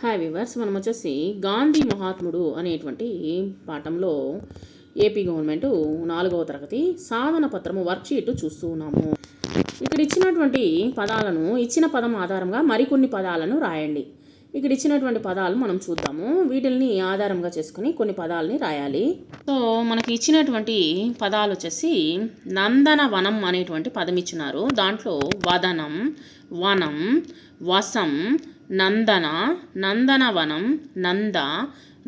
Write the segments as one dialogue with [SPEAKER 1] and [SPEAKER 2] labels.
[SPEAKER 1] Hi viewers మనం వచ్చేసి గాంధీ మహాత్ముడు అనేటువంటి పాఠంలో ఏపీ గవర్నమెంట్ నాలుగవ తరగతి సాధన పత్రము వర్క్షీట్ చూస్తూ ఉన్నాము. ఇక్కడ ఇచ్చినటువంటి పదాలను ఇచ్చిన పదం ఆధారంగా మరికొన్ని పదాలను రాయండి. ఇక్కడ ఇచ్చినటువంటి పదాలు మనం చూద్దాము. వీటిల్ని ఆధారంగా చేసుకుని కొన్ని పదాలని రాయాలి. సో మనకి ఇచ్చినటువంటి పదాలు వచ్చేసి నందన వనం అనేటువంటి పదం ఇచ్చినారు దాంట్లో వదనం వనం వసం నందన నందనవనం నంద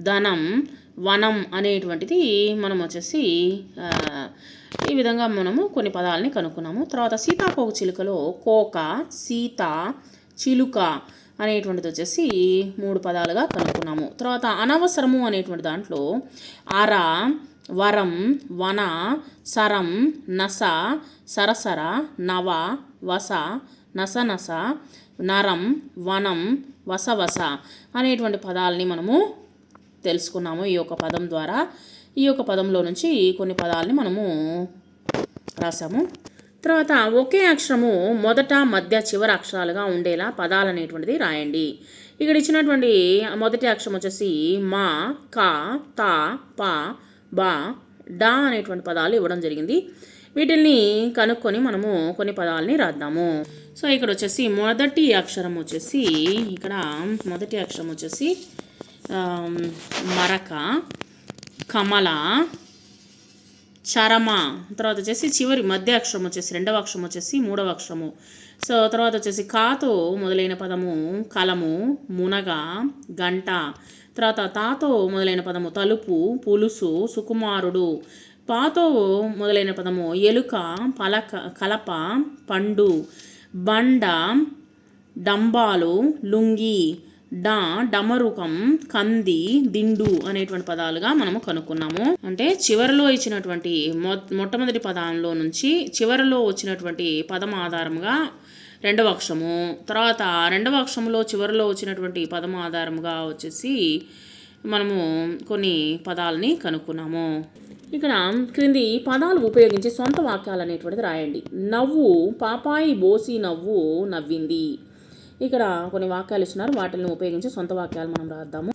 [SPEAKER 1] ధనం వనం అనేటువంటిది మనం వచ్చేసి ఈ విధంగా మనము కొన్ని పదాలని కనుక్కున్నాము. తర్వాత సీతాకోక చిలుకలో కోక సీత చిలుక అనేటువంటిది వచ్చేసి మూడు పదాలుగా కనుక్కున్నాము. తర్వాత అనవసరము అనేటువంటి దాంట్లో అర వరం వన సరం నస సరసర నవ వస నస నస నరం వనం వసవస అనేటువంటి పదాలని మనము తెలుసుకున్నాము ఈ యొక్క పదం ద్వారా. ఈ యొక్క పదంలో నుంచి కొన్ని పదాలని మనము రాసాము. తర్వాత ఒకే అక్షరము మొదట మధ్య చివరి అక్షరాలుగా ఉండేలా పదాలు అనేటువంటిది రాయండి. ఇక్కడ ఇచ్చినటువంటి మొదటి అక్షరం వచ్చేసి మా కా తా పా బా డా అనేటువంటి పదాలు ఇవ్వడం జరిగింది. వీటిల్ని కనుక్కొని మనము కొన్ని పదాలని రాద్దాము. సో ఇక్కడ వచ్చేసి మొదటి అక్షరం వచ్చేసి ఇక్కడ మొదటి అక్షరం వచ్చేసి మరక కమల చరమ తర్వాత వచ్చేసి చివరి మధ్య అక్షరం వచ్చేసి రెండవ అక్షరం వచ్చేసి మూడవ అక్షరము. సో తర్వాత వచ్చేసి కాతో మొదలైన పదము కలము మునగ గంట తర్వాత తాతో మొదలైన పదము తలుపు పులుసు సుకుమారుడు పాతో మొదలైన పదము ఎలుక పలక కలప పండు బండ డంబాలు లుంగి డా డమరుకం కంది దిండు అనేటువంటి పదాలుగా మనము కనుక్కున్నాము. అంటే చివరిలో ఇచ్చినటువంటి మొ మొట్టమొదటి పదంలో నుంచి చివరిలో వచ్చినటువంటి పదం ఆధారంగా రెండవ అక్షము తర్వాత రెండవ అక్షరంలో చివరిలో వచ్చినటువంటి పదం ఆధారంగా వచ్చేసి మనము కొన్ని పదాలని కనుక్కున్నాము. ఇక్కడ క్రింది పదాలు ఉపయోగించి సొంత వాక్యాలు అనేటువంటిది రాయండి. నవ్వు పాపాయి బోసి నవ్వు నవ్వింది. ఇక్కడ కొన్ని వాక్యాలు ఇచ్చినారు వాటిని ఉపయోగించి సొంత వాక్యాలు మనం రాద్దాము.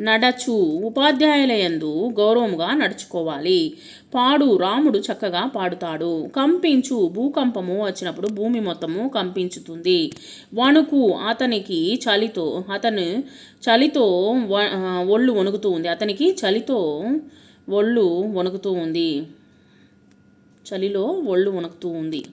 [SPEAKER 1] నడచు ఉపాధ్యాయుల యందు గౌరవముగా నడుచుకోవాలి. పాడు రాముడు చక్కగా పాడుతాడు. కంపించు భూకంపము వచ్చినప్పుడు భూమి మొత్తము కంపించుతుంది. వణుకు అతనికి చలితో అతను చలితో వ- ఒళ్ళు వణుకుతూ ఉంది. అతనికి చలితో ఒళ్ళు వణుకుతూ ఉంది. చలిలో ఒళ్ళు వణుకుతూ ఉంది.